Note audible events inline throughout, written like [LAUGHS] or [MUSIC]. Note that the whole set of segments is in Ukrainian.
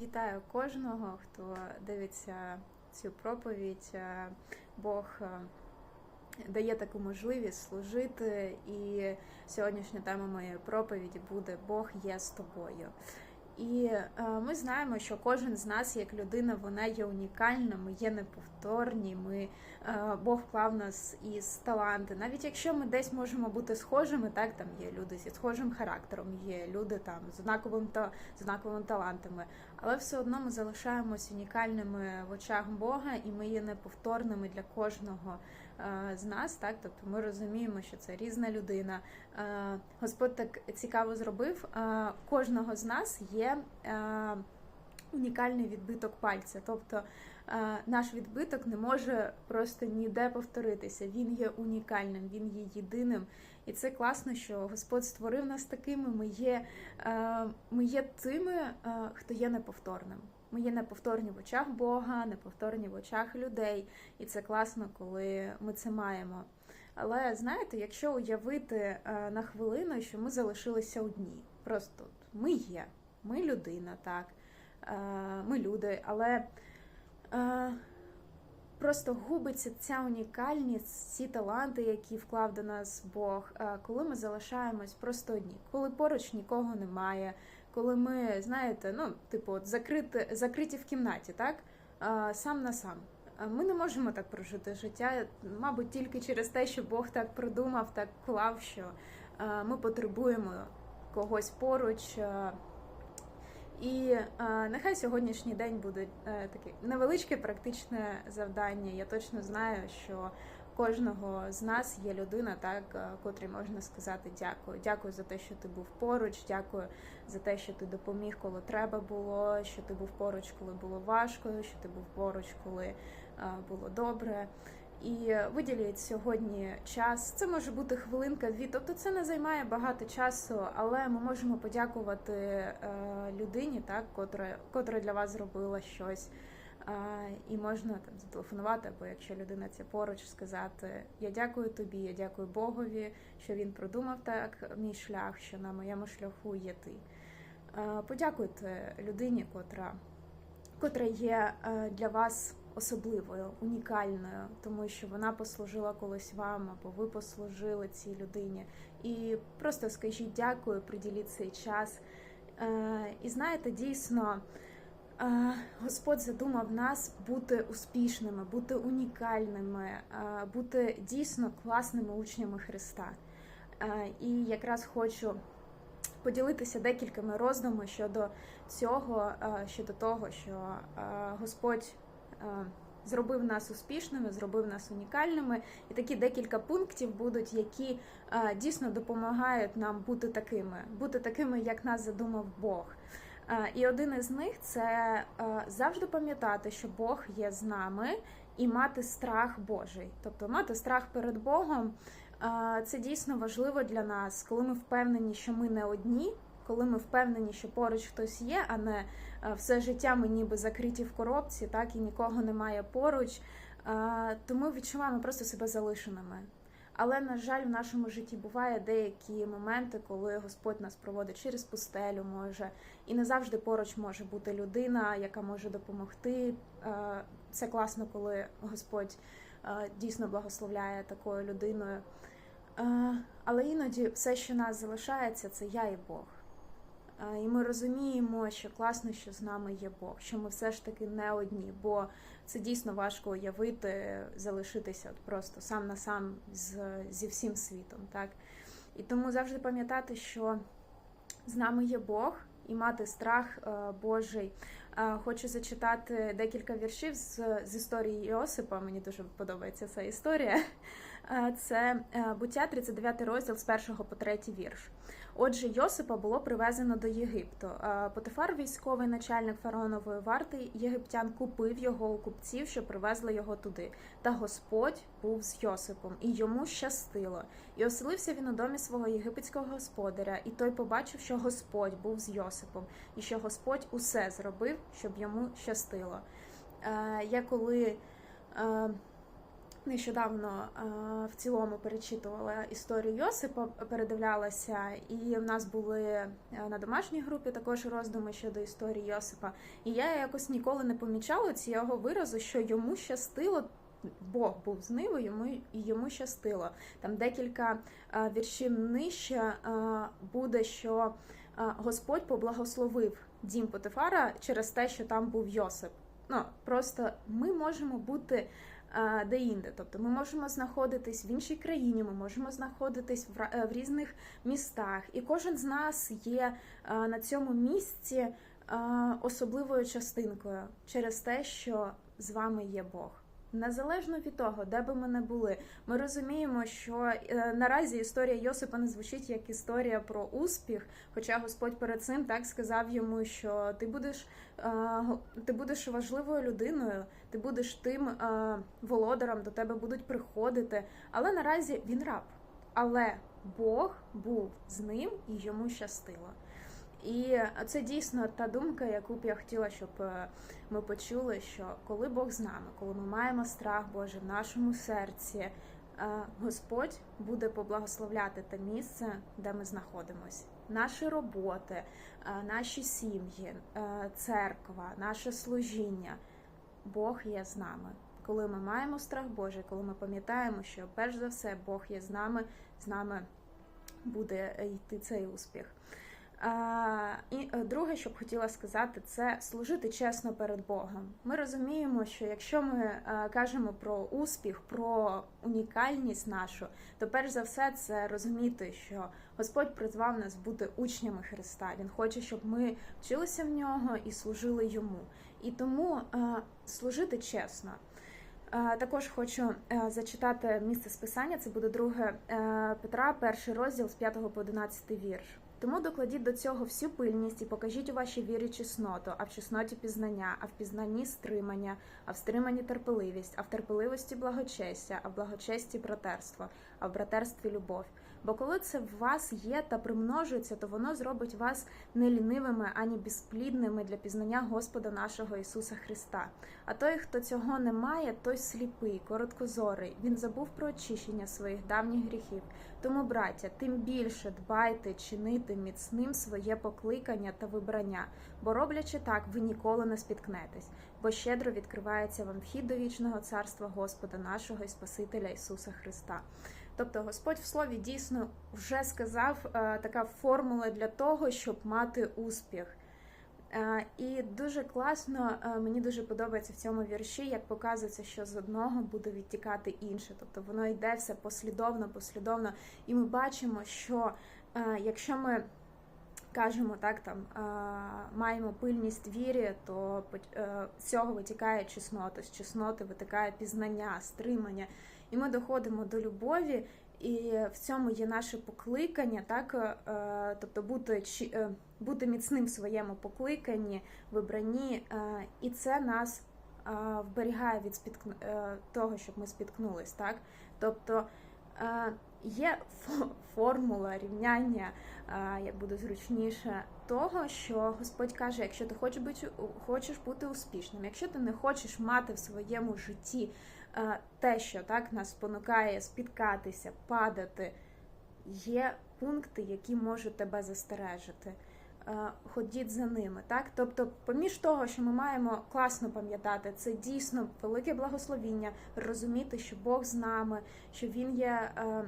Вітаю кожного, хто дивиться цю проповідь. Е, Бог е, дає таку можливість служити, і сьогоднішня тема моєї проповіді буде Бог є з тобою. І е, ми знаємо, що кожен з нас, як людина, вона є унікальна, ми є неповторні. Ми Бог вклав нас із таланти. Навіть якщо ми десь можемо бути схожими, так там є люди зі схожим характером, є люди там з однаковим та з однаковими талантами, але все одно ми залишаємось унікальними в очах Бога, і ми є неповторними для кожного е, з нас. Так, тобто ми розуміємо, що це різна людина. Е, Господь так цікаво зробив. Е, Кожного з нас є унікальний відбиток пальця. Тобто наш відбиток не може просто ніде повторитися. Він є унікальним, він є єдиним. І це класно, що Господь створив нас такими. Ми є, е, ми є тими, е, хто є неповторним. Ми є неповторні в очах Бога, неповторні в очах людей. І це класно, коли ми це маємо. Але знаєте, якщо уявити е, на хвилину, що ми залишилися одні, просто ми є, ми людина, так, ми люди, але просто губиться ця унікальність, ці таланти, які вклав до нас Бог, е, коли ми залишаємось просто одні, коли поруч нікого немає, коли ми, знаєте, ну, типу, от закрити, закриті в кімнаті, так, е, сам на сам. Е, Ми не можемо так прожити життя, мабуть, тільки через те, що Бог так придумав, так клав, що ми потребуємо когось поруч. І е, нехай сьогоднішній день буде е, таке невеличке практичне завдання. Я точно знаю, що кожного з нас є людина, так е, котрій можна сказати дякую. Дякую за те, що ти був поруч. Дякую за те, що ти допоміг, коли треба було. Що ти був поруч, коли було важко, що ти був поруч, коли е, було добре. І виділіть сьогодні час. Це може бути хвилинка, дві. Тобто це не займає багато часу, але ми можемо подякувати е, людині, так, котра, котра для вас зробила щось. І можна там зателефонувати, або якщо людина це поруч, сказати: Я дякую тобі, я дякую Богові, що він продумав так мій шлях, що на моєму шляху є ти. Подякуйте людині, котра, котра є е, для вас особливою, унікальною, тому що вона послужила колись вам, або ви послужили цій людині. І просто скажіть дякую, приділіть цей час. Е, І знаєте, дійсно. Е, Господь задумав нас бути успішними, бути унікальними, е, бути дійсно класними учнями Христа. І якраз хочу поділитися декількома роздумами щодо цього, щодо того, що Господь зробив нас успішними, зробив нас унікальними, і такі декілька пунктів будуть, які е, дійсно допомагають нам бути такими, бути такими, як нас задумав Бог. Е, І один із них це е, завжди пам'ятати, що Бог є з нами, і мати страх Божий. Тобто мати страх перед Богом е, це дійсно важливо для нас, коли ми впевнені, що ми не одні. Коли ми впевнені, що поруч хтось є, а не е, все життя ми ніби закриті в коробці, так і нікого немає поруч, е, то ми відчуваємо просто себе залишеними. Але, на жаль, в нашому житті буває деякі моменти, коли Господь нас проводить через пустелю, може, і не завжди поруч може бути людина, яка може допомогти. Е, Це класно, коли Господь е, дійсно благословляє такою людиною. Е, Але іноді все, що нас залишається, це я і Бог. І ми розуміємо, що класно, що з нами є Бог, що ми все ж таки не одні, бо це дійсно важко уявити, залишитися от просто сам на сам з, зі всім світом. Так? І тому завжди пам'ятати, що з нами є Бог і мати страх е, Божий. Хочу зачитати декілька віршів з, з історії Йосипа. Мені дуже подобається ця історія. [LAUGHS] Це е, буття 39 розділ з 1 по 3 вірш. Отже, Йосипа було привезено до Єгипту. Е, Потифар, військовий начальник фараонової варти єгиптян, купив його у купців, що привезли його туди. Та Господь був з Йосипом, і йому щастило. І оселився він у домі свого єгипетського господаря, і той побачив, що Господь був з Йосипом, і що Господь усе зробив, щоб йому щастило. Е, Я коли е, нещодавно е, в цілому перечитувала історію Йосипа, передивлялася, і в нас були е, на домашній групі також роздуми щодо історії Йосипа. І я якось ніколи не помічала цього виразу, що йому щастило. Бог був з ним, йому і йому щастило. Там декілька а, віршів нижче буде, що Господь поблагословив дім Потифара через те, що там був Йосип. Ну просто ми можемо бути де-інде. Тобто ми можемо знаходитись в іншій країні, ми можемо знаходитись в різних містах, і кожен з нас є на цьому місці особливою частинкою через те, що з вами є Бог. Незалежно від того, де би ми не були, ми розуміємо, що е, наразі історія Йосипа не звучить як історія про успіх. Хоча Господь перед цим так сказав йому, що ти будеш е, ти будеш важливою людиною, ти будеш тим е, володарем, до тебе будуть приходити. Але наразі він раб. Але Бог був з ним і йому щастило. І це дійсно та думка, яку б я хотіла, щоб е, ми почули, що коли Бог з нами, коли ми маємо страх Божий в нашому серці, е, Господь буде поблагословляти те місце, де ми знаходимося. Наші роботи, е, наші сім'ї, церква, наше служіння. Бог є з нами. Коли ми маємо страх Божий, коли ми пам'ятаємо, що перш за все Бог є з нами, з нами буде йти цей успіх. І е, друге, що б хотіла сказати, це служити чесно перед Богом. Ми розуміємо, що якщо ми е, кажемо про успіх, про унікальність нашу, то перш за все це розуміти, що Господь призвав нас бути учнями Христа. Він хоче, щоб ми вчилися в нього і служили йому. І тому е, служити чесно. Також хочу зачитати місце списання. Це буде 2 Петра, перший розділ з 5 по 11 вірш. Тому докладіть до цього всю пильність і покажіть у вашій вірі чесноту, а в чесноті пізнання, а в пізнанні стримання, а в стриманні терпеливість, а в терпеливості благочестя, а в благочесті братерство, а в братерстві любов. Бо коли це в вас є та примножується, то воно зробить вас не лінивими ані безплідними для пізнання Господа нашого Ісуса Христа. А той, хто цього не має, той сліпий, короткозорий. Він забув про очищення своїх давніх гріхів. Тому, браття, тим більше дбайте чинити міцним своє покликання та вибрання, бо роблячи так, ви ніколи не спіткнетесь, бо щедро відкривається вам вхід до вічного царства Господа нашого і Спасителя Ісуса Христа. Тобто Господь в слові дійсно вже сказав е, така формула для того, щоб мати успіх. Е, і дуже класно, е, мені дуже подобається в цьому вірші, як показується, що з одного буде відтікати інше. Тобто воно йде все послідовно, послідовно. І ми бачимо, що якщо ми кажемо так, там маємо пильність вірі, то з цього витікає чеснота, з чесноти витикає пізнання, стримання. І ми доходимо до любові, і в цьому є наше покликання, так е, тобто бути е, бути міцним в своєму покликанні, вибранні, е, і це нас вберігає від спіткну того, щоб ми спіткнулись, так тобто. Є формула рівняння, як буде зручніше, того, що Господь каже: якщо ти хочеш бути хочеш бути успішним, якщо ти не хочеш мати в своєму житті те, що так нас спонукає спіткатися, падати, є пункти, які можуть тебе застережити. Ходіть за ними, так? Тобто, поміж того, що ми маємо класно пам'ятати, це дійсно велике благословіння, розуміти, що Бог з нами, що Він є е,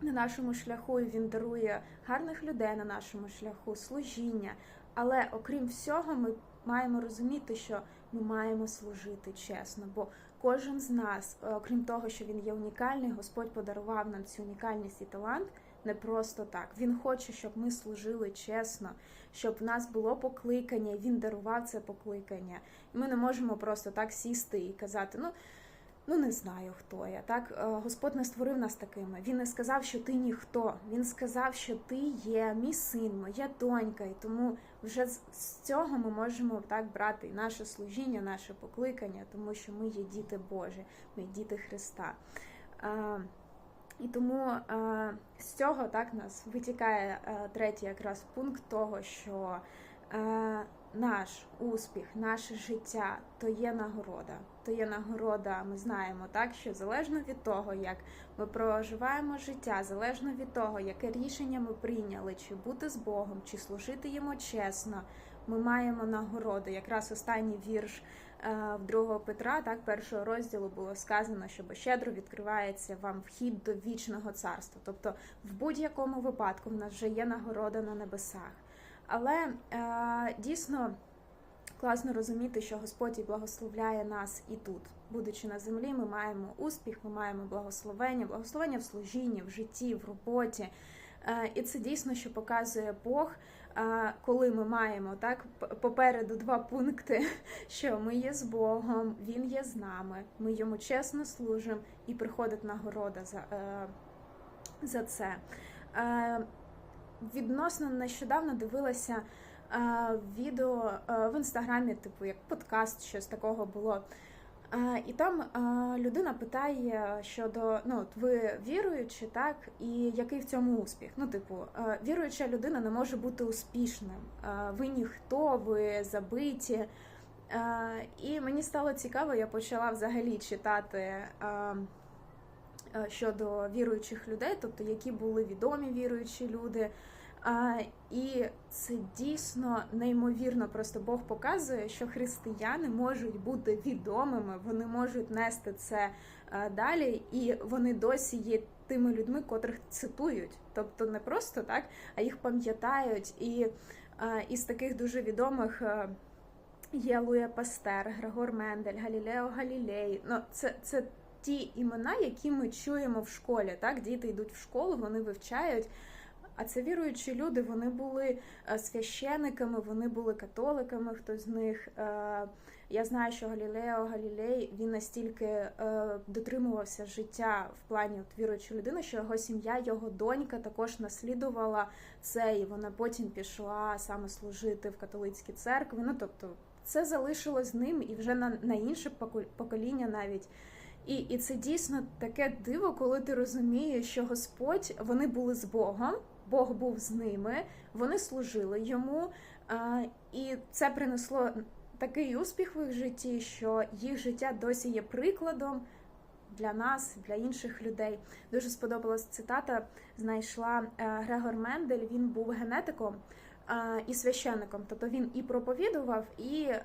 на нашому шляху і Він дарує гарних людей на нашому шляху, служіння. Але окрім всього, ми маємо розуміти, що ми маємо служити чесно, бо Кожен з нас, е, окрім того, що він є унікальний, Господь подарував нам цю унікальність і талант не просто так. Він хоче, щоб ми служили чесно, щоб в нас було покликання, він дарував це покликання. Ми не можемо просто так сісти і казати, ну. Ну, не знаю, хто я. Так, е, Господь не створив нас такими. Він не сказав, що ти ніхто. Він сказав, що ти є мій син, моя донька. І тому вже з цього ми можемо так брати і наше служіння, наше покликання, тому що ми є діти Божі, ми є діти Христа. І тому з цього так нас витікає третій якраз пункт того, що наш успіх, наше життя то є нагорода. То є нагорода, ми знаємо так, що залежно від того, як ми проживаємо життя, залежно від того, яке рішення ми прийняли, чи бути з Богом, чи служити йому чесно, ми маємо нагороду. Якраз останній вірш е, в другого Петра, так, першого розділу було сказано, що щедро відкривається вам вхід до вічного царства. Тобто, в будь-якому випадку в нас вже є нагорода на небесах. Але е, дійсно класно розуміти, що Господь благословляє нас і тут. Будучи на землі, ми маємо успіх, ми маємо благословення, благословення в служінні, в житті, в роботі. Е, і це дійсно, що показує Бог, е, коли ми маємо так попереду два пункти: [LAUGHS] що ми є з Богом, Він є з нами, ми йому чесно служимо, і приходить нагорода за, за це. Відносно нещодавно дивилася відео в інстаграмі, типу як подкаст, щось такого було. І там людина питає щодо ну, от ви віруючи, так, і який в цьому успіх? Ну, типу, віруюча людина не може бути успішним. Ви ніхто, ви забиті. І мені стало цікаво, я почала взагалі читати щодо віруючих людей, тобто які були відомі віруючі люди. І це дійсно неймовірно. Просто Бог показує, що християни можуть бути відомими, вони можуть нести це далі, і вони досі є тими людьми, котрих цитують. Тобто не просто так, а їх пам'ятають. І із таких дуже відомих. Є Луя Пастер, Грегор Мендель, Галілео Галілей. Ну, це це ті імена, які ми чуємо в школі. Так, діти йдуть в школу, вони вивчають. А це віруючі люди, вони були е, священиками, вони були католиками. Хтось з них е, я знаю, що Галілео Галілей він настільки е, дотримувався життя в плані от віруючої людини, що його сім'я, його донька також наслідувала це, і вона потім пішла саме служити в католицькій церкві. Ну тобто, це залишилось з ним і вже на, на інше покоління навіть. І і це дійсно таке диво, коли ти розумієш, що Господь вони були з Богом. Бог був з ними, вони служили йому, і це принесло такий успіх в їх житті, що їх життя досі є прикладом для нас, для інших людей. Дуже сподобалась цитата. Знайшла е, Грегор Мендель. Він був генетиком і священником, тобто він і проповідував, і е,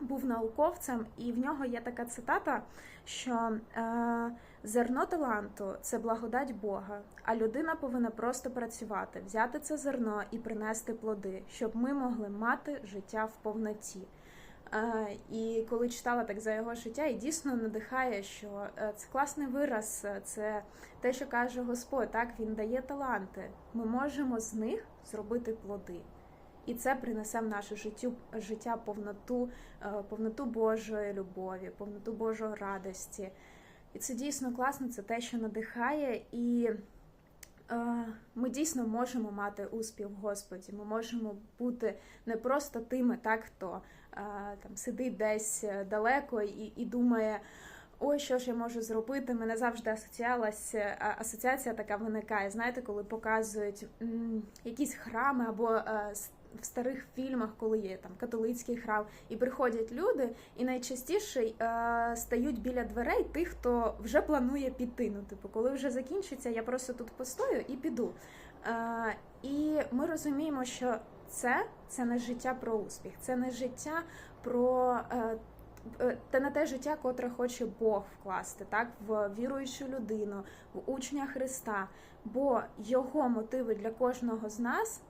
був науковцем, і в нього є така цитата, що е, зерно таланту це благодать Бога, а людина повинна просто працювати, взяти це зерно і принести плоди, щоб ми могли мати життя в повноті. Е, і коли читала так за його життя, і дійсно надихає, що е, це класний вираз, це те, що каже Господь, так він дає таланти. Ми можемо з них зробити плоди і це принесе в наше життю життя повноту, е, повноту Божої любові, повноту Божої радості. І це дійсно класно, це те, що надихає, і е, ми дійсно можемо мати успіх в Господі. Ми можемо бути не просто тими, так хто е, там сидить десь далеко і, і думає. Ой, що ж я можу зробити? Мене завжди асоціалася асоціація така виникає. Знаєте, коли показують м, якісь храми або е, в старих фільмах, коли є там католицький храм, і приходять люди, і найчастіше е, стають біля дверей тих, хто вже планує піти. Ну, типу, коли вже закінчиться, я просто тут постою і піду. Е, І ми розуміємо, що це це не життя про успіх, це не життя про. Е, е та на те життя, котре хоче Бог вкласти, так в віруючу людину, в учня Христа. Бо його мотиви для кожного з нас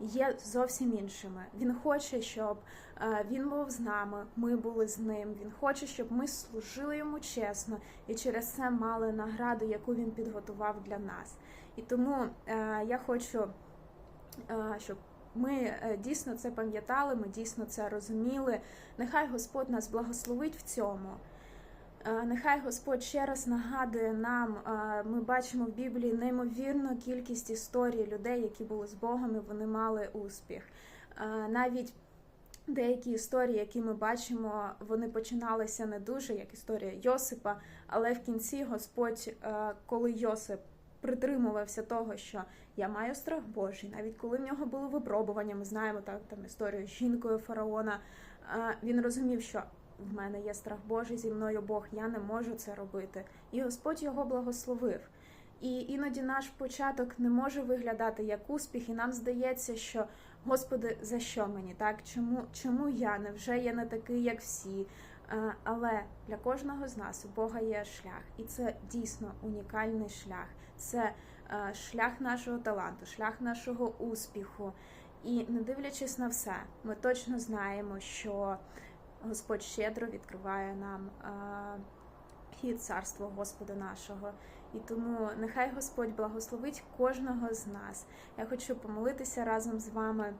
є зовсім іншими. Він хоче, щоб е, він був з нами, ми були з ним. Він хоче, щоб ми служили йому чесно і через це мали награду, яку він підготував для нас. І тому е, я хочу, е, щоб ми дійсно це пам'ятали, ми дійсно це розуміли. Нехай Господь нас благословить в цьому. Е, нехай Господь ще раз нагадує нам, е, ми бачимо в Біблії неймовірну кількість історій людей, які були з Богом, і вони мали успіх. Е, навіть деякі історії, які ми бачимо, вони починалися не дуже, як історія Йосипа, але в кінці Господь, коли Йосип притримувався того, що я маю страх Божий, навіть коли в нього були випробування, ми знаємо так там історію з жінкою фараона. Він розумів, що в мене є страх Божий, зі мною Бог, я не можу це робити. І Господь його благословив. І іноді наш початок не може виглядати як успіх, і нам здається, що Господи, за що мені так? Чому, чому я? Невже я не такий, як всі? Е, Але для кожного з нас у Бога є шлях, і це дійсно унікальний шлях. Це е, шлях нашого таланту, шлях нашого успіху. І не дивлячись на все, ми точно знаємо, що Господь щедро відкриває нам і хід царства Господа нашого. І тому нехай Господь благословить кожного з нас. Я хочу помолитися разом з вами.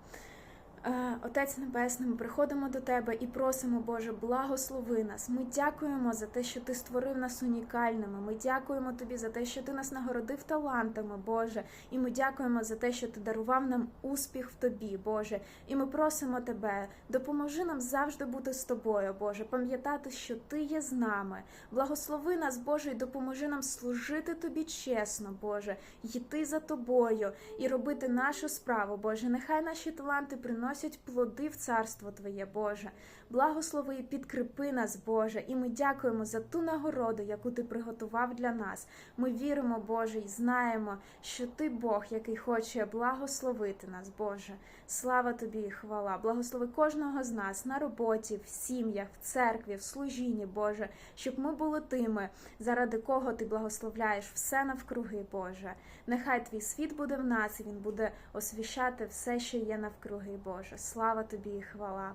Е, Отець Небесний, ми приходимо до Тебе і просимо, Боже, благослови нас. Ми дякуємо за те, що Ти створив нас унікальними. Ми дякуємо Тобі за те, що Ти нас нагородив талантами, Боже. І ми дякуємо за те, що Ти дарував нам успіх в Тобі, Боже. І ми просимо Тебе, допоможи нам завжди бути з тобою, Боже, пам'ятати, що Ти є з нами. Благослови нас, Боже, і допоможи нам служити Тобі чесно, Боже, йти за Тобою і робити нашу справу, Боже. Нехай наші таланти приносять плоди в царство Твоє, Боже. Благослови і підкріпи нас, Боже, і ми дякуємо за ту нагороду, яку Ти приготував для нас. Ми віримо, Боже, і знаємо, що Ти Бог, який хоче благословити нас, Боже. Слава Тобі і хвала. Благослови кожного з нас на роботі, в сім'ях, в церкві, в служінні, Боже, щоб ми були тими, заради кого Ти благословляєш все навкруги, Боже. Нехай Твій світ буде в нас, і він буде освіщати все, що є навкруги, Боже. Слава Тобі і хвала.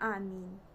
阿明。